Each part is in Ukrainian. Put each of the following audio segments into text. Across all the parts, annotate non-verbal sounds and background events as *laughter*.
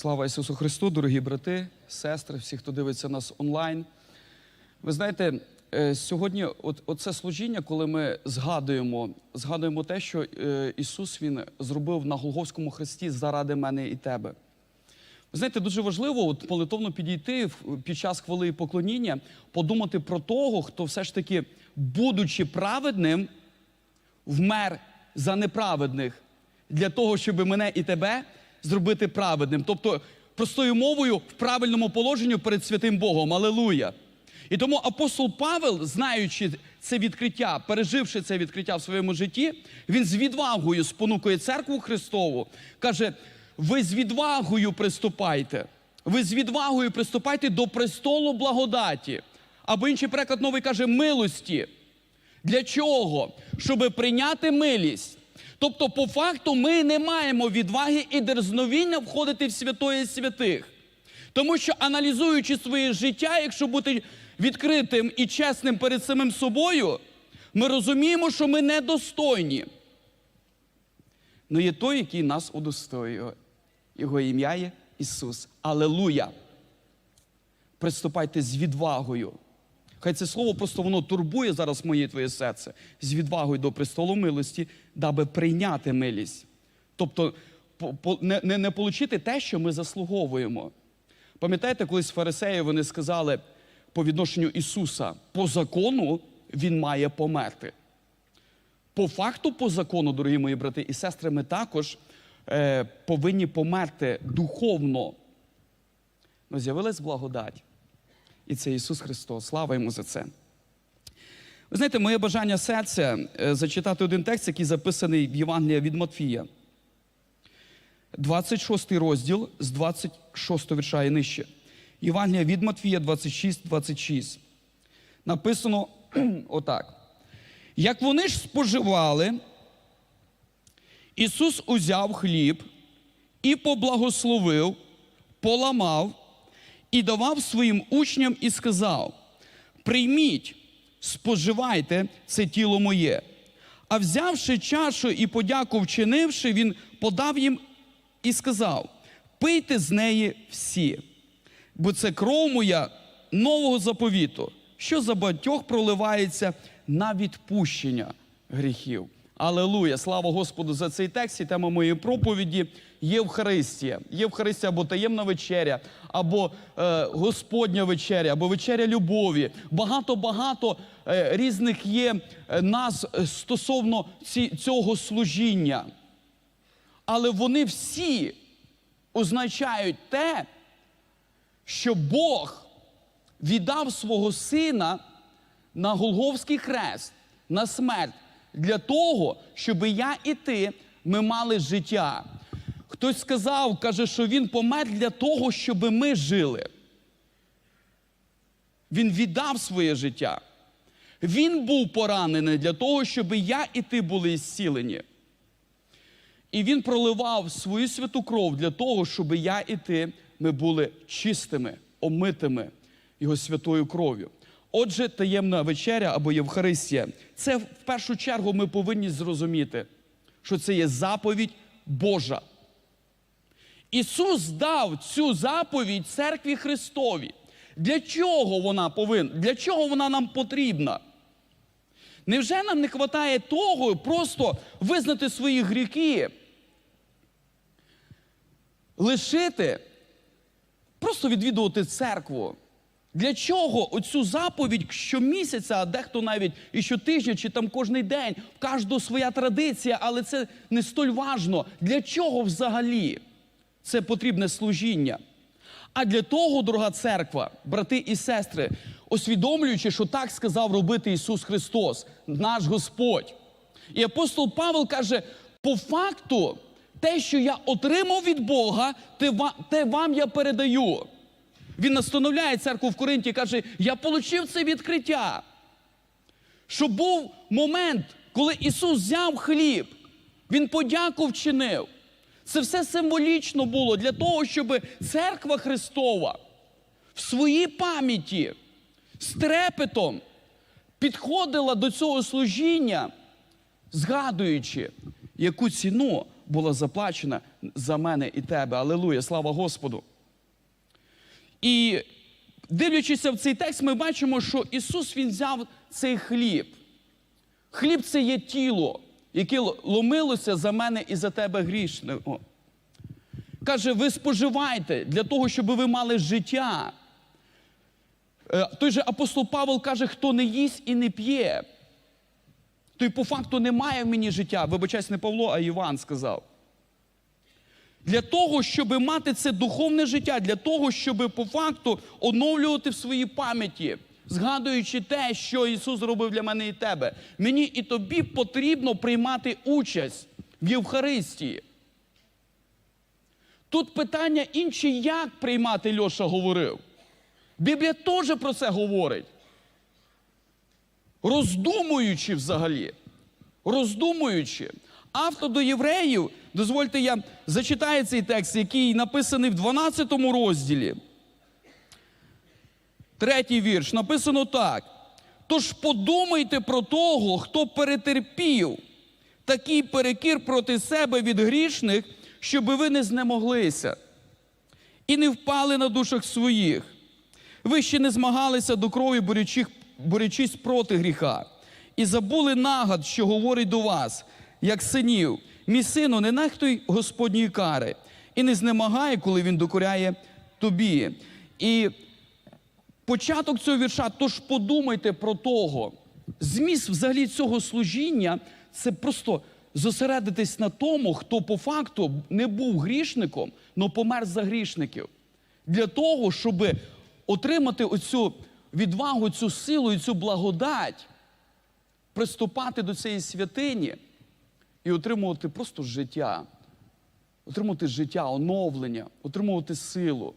Слава Ісусу Христу, дорогі брати, сестри, всі, хто дивиться нас онлайн. Ви знаєте, е, сьогодні от, оце служіння, коли ми згадуємо, згадуємо те, що е, Ісус Він зробив на Голговському хресті заради мене і тебе. Ви знаєте, дуже важливо от молитовно підійти під час хвали і поклоніння, подумати про того, хто все ж таки, будучи праведним, вмер за неправедних для того, щоб мене і тебе зробити праведним. Тобто, простою мовою, в правильному положенні перед святим Богом. Алелуя! І тому апостол Павел, знаючи це відкриття, переживши це відкриття в своєму житті, він з відвагою спонукує церкву Христову, каже: ви з відвагою приступайте. Ви з відвагою приступайте до престолу благодаті. Або інший переклад новий каже милості. Для чого? Щоб прийняти милість. Тобто, по факту, ми не маємо відваги і дерзновіння входити в святої святих. Тому що, аналізуючи своє життя, якщо бути відкритим і чесним перед самим собою, ми розуміємо, що ми недостойні. Но є той, який нас удостоює. Його ім'я є Ісус. Алелуя! Приступайте з відвагою. Хай це слово просто воно турбує зараз моє твоє серце з відвагою до престолу милості, даби прийняти милість. Тобто не, не, не отримати те, що ми заслуговуємо. Пам'ятаєте, колись фарисеї вони сказали по відношенню Ісуса, по закону Він має померти. По факту, по закону, дорогі мої брати і сестри, ми також е, повинні померти духовно. Ну, з'явилась благодать. І це Ісус Христос. Слава йому за це. Ви знаєте, моє бажання серця е, зачитати один текст, який записаний в Євангелії від Матфія. 26 розділ з 26 вірша і нижче. Євангелія від Матфія 26, 26. Написано *clears throat* отак. Як вони ж споживали, Ісус узяв хліб і поблагословив, поламав і давав своїм учням і сказав: Прийміть, споживайте це тіло моє. А взявши чашу і подяку вчинивши, він подав їм і сказав: Пийте з неї всі, бо це кров моя нового заповіту, що за багатьох проливається на відпущення гріхів. Алелуя! Слава Господу за цей текст. І тема моєї проповіді Євхаристія. Євхаристія або таємна вечеря, або е, Господня вечеря, або вечеря любові. Багато-багато е, різних є е, нас стосовно ці, цього служіння. Але вони всі означають те, що Бог віддав свого сина на Голговський хрест, на смерть, для того, щоб я і ти ми мали життя. Хтось сказав, каже, що він помер для того, щоб ми жили. Він віддав своє життя. Він був поранений для того, щоб я і ти були зцілені. І він проливав свою святу кров для того, щоб я і ти ми були чистими, омитими його святою кров'ю. Отже, таємна вечеря або Євхаристія, це в першу чергу ми повинні зрозуміти, що це є заповідь Божа. Ісус дав цю заповідь церкві Христові. Для чого вона повинна? Для чого вона нам потрібна? Невже нам не вистачає того просто визнати свої гріхи, лишити, просто відвідувати церкву? Для чого оцю заповідь щомісяця, а дехто навіть і щотижня, чи там кожний день, в кожного своя традиція, але це не столь важно. Для чого взагалі це потрібне служіння? А для того, дорога церква, брати і сестри, усвідомлюючи, що так сказав робити Ісус Христос, наш Господь. І апостол Павел каже: по факту, те, що я отримав від Бога, те вам я передаю. Він настановляє церкву в Коринті і каже: Я отримав це відкриття. Що був момент, коли Ісус взяв хліб, Він подяку вчинив. Це все символічно було для того, щоб церква Христова в своїй пам'яті з трепетом підходила до цього служіння, згадуючи, яку ціну була заплачена за мене і тебе. Алілуя, слава Господу. І дивлячися в цей текст, ми бачимо, що Ісус Він взяв цей хліб. Хліб це є тіло, яке ломилося за мене і за тебе грішного. Каже, ви споживайте для того, щоб ви мали життя. Е, Той же апостол Павел каже, хто не їсть і не п'є, той по факту не має в мені життя. Вибачайся, не Павло, а Іван сказав. Для того, щоб мати це духовне життя, для того, щоб по факту оновлювати в своїй пам'яті, згадуючи те, що Ісус зробив для мене і тебе, мені і тобі потрібно приймати участь в Євхаристії. Тут питання інше, як приймати Льоша говорив. Біблія теж про це говорить. Роздумуючи взагалі. Роздумуючи. Автор до євреїв, дозвольте, я зачитаю цей текст, який написаний в 12 розділі. Третій вірш написано так. Тож подумайте про того, хто перетерпів такий перекір проти себе від грішних, щоб ви не знемоглися і не впали на душах своїх. Ви ще не змагалися до крові, борючись, проти гріха, і забули нагад, що говорить до вас, як синів. Мій сину, не нехтуй Господньої кари, і не знемагай, коли він докоряє тобі. І початок цього вірша, тож подумайте про того. Зміст взагалі цього служіння це просто зосередитись на тому, хто по факту не був грішником, але помер за грішників. Для того, щоб отримати оцю відвагу, цю силу і цю благодать, приступати до цієї святині і отримувати просто життя, отримувати життя, оновлення, отримувати силу.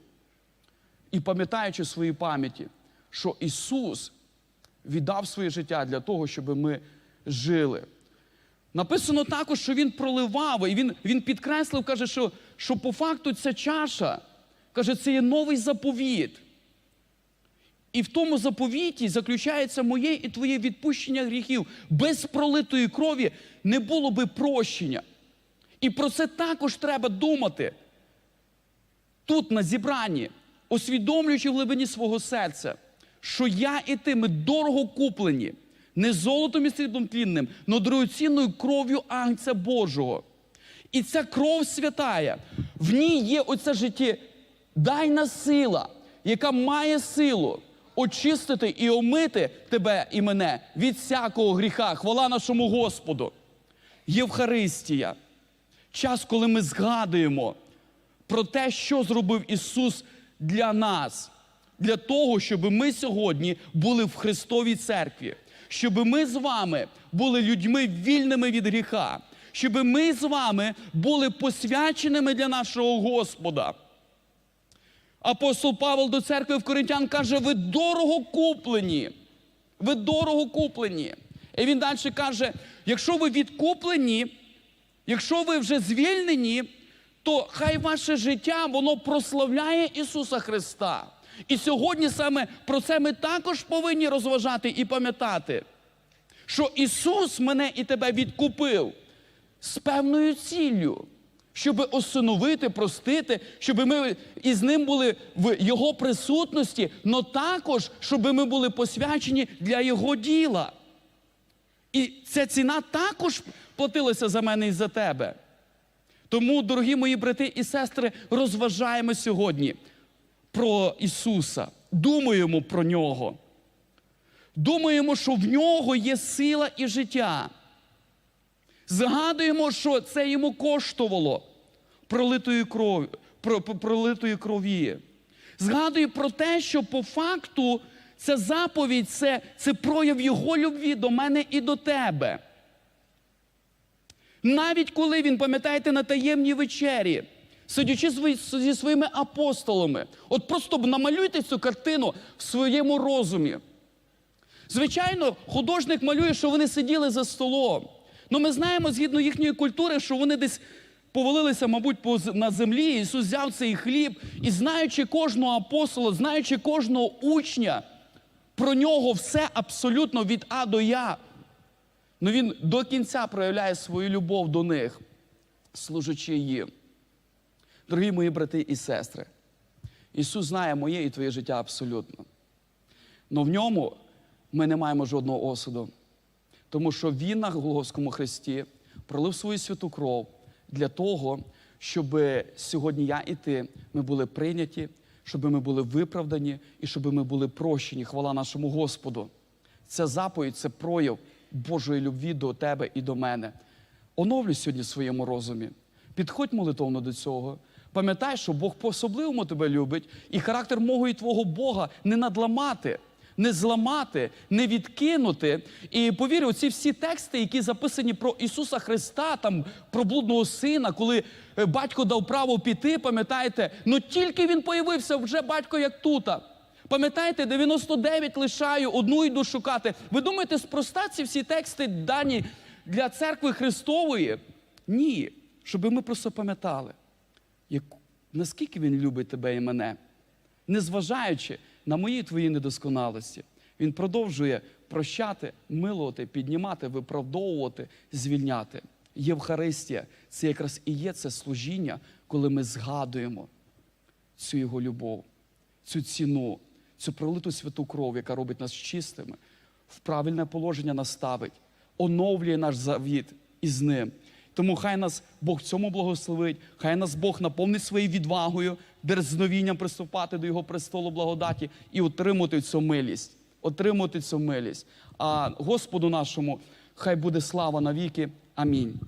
І пам'ятаючи в своїй пам'яті, що Ісус віддав своє життя для того, щоб ми жили. Написано також, що Він проливав, і Він, він підкреслив, каже, що, що по факту ця чаша, каже, це є новий заповіт. І в тому заповіті заключається моє і твоє відпущення гріхів. Без пролитої крові не було би прощення. І про це також треба думати тут, на зібранні, усвідомлюючи в глибині свого серця, що я і ти, ми дорого куплені, не золотом і сріблом тлінним, но дорогоцінною кров'ю Агнця Божого. І ця кров святая, в ній є оця життєдайна сила, яка має силу очистити і омити тебе і мене від всякого гріха. Хвала нашому Господу. Євхаристія. Час, коли ми згадуємо про те, що зробив Ісус для нас, для того, щоб ми сьогодні були в Христовій церкві, щоб ми з вами були людьми вільними від гріха, щоб ми з вами були посвяченими для нашого Господа. Апостол Павел до церкви в Коринтян каже: ви дорого куплені. Ви дорого куплені. І він далі каже: якщо ви відкуплені, якщо ви вже звільнені, то хай ваше життя воно прославляє Ісуса Христа. І сьогодні саме про це ми також повинні розважати і пам'ятати, що Ісус мене і тебе відкупив з певною ціллю, щоб осиновити, простити, щоб ми із ним були в Його присутності, але також, щоб ми були посвячені для Його діла. І ця ціна також платилася за мене і за тебе. Тому, дорогі мої брати і сестри, розважаємо сьогодні про Ісуса, думаємо про Нього. Думаємо, що в нього є сила і життя. Згадуємо, що це йому коштувало пролитої крові, про, про- пролитої крові. Згадуємо про те, що по факту ця заповідь це, це прояв Його любві до мене і до тебе. Навіть коли він, пам'ятаєте, на таємній вечері, сидячи зі своїми апостолами, от просто намалюйте цю картину в своєму розумі. Звичайно, художник малює, що вони сиділи за столом. Ну ми знаємо, згідно їхньої культури, що вони десь повалилися, мабуть, на землі. Ісус взяв цей хліб і знаючи кожного апостола, знаючи кожного учня, про нього все абсолютно від А до Я. Ну він до кінця проявляє свою любов до них. служачи їм. Дорогі мої брати і сестри, Ісус знає моє і твоє життя абсолютно. Но в ньому ми не маємо жодного осуду, тому що Він на Голговському хресті пролив свою святу кров для того, щоб сьогодні я і ти ми були прийняті, щоб ми були виправдані і щоб ми були прощені. Хвала нашому Господу. Ця заповідь це прояв Божої любві до тебе і до мене. Оновлюй сьогодні в своєму розумі. Підходь молитовно до цього. Пам'ятай, що Бог по-особливому тебе любить, і характер мого і твого Бога не надламати, не зламати, не відкинути. І повір, оці всі тексти, які записані про Ісуса Христа, там про блудного сина, коли е, батько дав право піти, пам'ятаєте, ну тільки він появився, вже батько як тута. Пам'ятаєте, 99 лишаю, одну йду шукати. Ви думаєте, спроста ці всі тексти дані для церкви Христової? Ні, щоб ми просто пам'ятали, наскільки він любить тебе і мене, незважаючи на мої твої недосконалості. Він продовжує прощати, милувати, піднімати, виправдовувати, звільняти. Євхаристія це якраз і є це служіння, коли ми згадуємо цю його любов, цю ціну, цю пролиту святу кров, яка робить нас чистими, в правильне положення наставить, оновлює наш завіт із ним. Тому хай нас Бог цьому благословить, хай нас Бог наповнить своєю відвагою, дерзновінням приступати до Його престолу благодаті і отримати цю милість. Отримати цю милість. А Господу нашому хай буде слава навіки. Амінь.